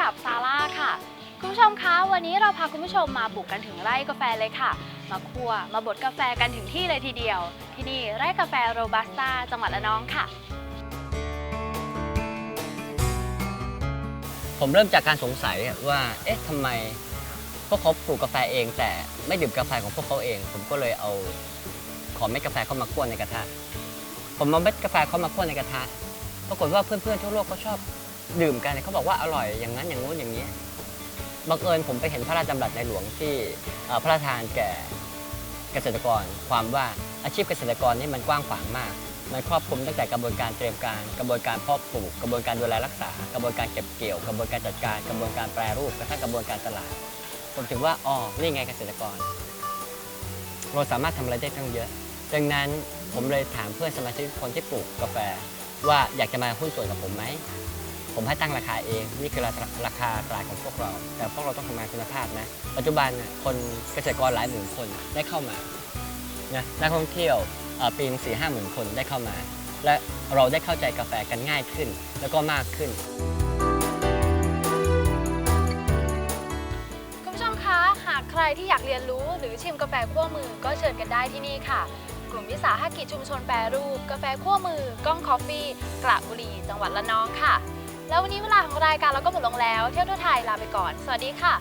กับซาร่าค่ะ คุณผู้ชมคะ วันนี้เราพาคุณผู้ชมมาบุกกันถึงไร่กาแฟเลยค่ะ มาคั่วมาบดกาแฟกันถึงที่เลยทีเดียว ที่นี่ไร่กาแฟโรบัสต้าจังหวัดระนองค่ะ ผมเริ่มจากการสงสัยว่า เอ๊ะทำไมพวกเขาปลูกกาแฟเอง แต่ไม่ดื่มกาแฟของพวกเขาเอง ผมก็เลยเอาขอเม็ดกาแฟเข้ามาคั่วในกระทะ ผมเอาเม็ดกาแฟเข้ามาคั่วในกระทะ ปรากฏว่าเพื่อนๆทั่วโลกเขาชอบ ดื่มกันเขาบอกว่าอร่อยอย่างนั้นอย่างงู้นอย่างนี้บังเอิญผมไปเห็นพระราชดำรัสในหลวงที่พระราชทานแก่เกษตรกร ความว่าอาชีพเกษตรกรนี่มันกว้างขวางมาก มันครอบคลุมตั้งแต่กระบวนการเตรียมการ กระบวนการเพาะปลูก กระบวนการดูแลรักษา กระบวนการเก็บเกี่ยว กระบวนการจัดการ กระบวนการแปรรูปกระทั่งกระบวนการตลาด ผมถึงว่าอ๋อนี่ไงเกษตรกร เราสามารถทำอะไรได้ตั้งเยอะ ดังนั้นผมเลยถามเพื่อนสมาชิกคนที่ปลูกกาแฟ ว่าอยากจะมาหุ้นส่วนกับผมไหม ผมให้ตั้งราคาเอง นี่คือราคาราคาตลาดของพวกเรา แต่พวกเราต้องทำงานคุณภาพนะ ปัจจุบันคนเกษตรกรหลายหมื่นคนได้เข้ามานะนักท่องเที่ยวปีนสี่ห้าหมื่นคนได้เข้ามา และเราได้เข้าใจกาแฟกันง่ายขึ้น แล้วก็มากขึ้นคุณผู้ชมคะหากใครที่อยากเรียนรู้หรือชิมกาแฟคั่วมือก็เชิญกันได้ที่นี่ค่ะกลุ่มวิสาหกิจชุมชนแปรรูป กาแฟคั่วมือ ก้องคอฟฟี่กระบุรี จังหวัดระนองค่ะ แล้ววันนี้เวลาของรายการเราก็หมดลงแล้ว เที่ยวทั่วไทยลาไปก่อน สวัสดีค่ะ